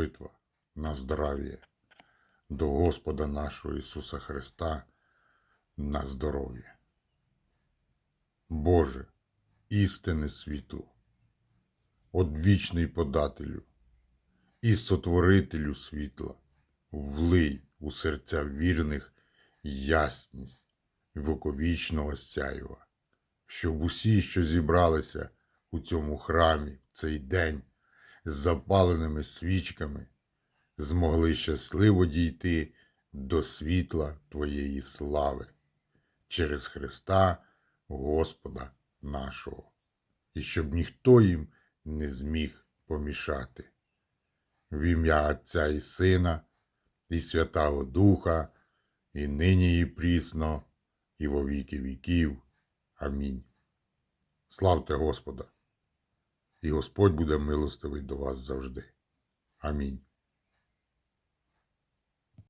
молитва на здрав'я до Господа нашого Ісуса Христа на здоров'я. Боже, істинне світло, одвічний подателю і сотворителю світла, влий у серця вірних ясність віковічного сяйва, щоб усі, що зібралися у цьому храмі в цей день з запаленими свічками, змогли щасливо дійти до світла Твоєї слави через Христа Господа нашого, і щоб ніхто їм не зміг помішати. В ім'я Отця і Сина, і Святого Духа, і нині і прісно, і во віки віків. Амінь. Славте Господа! І Господь буде милостивий до вас завжди. Амінь.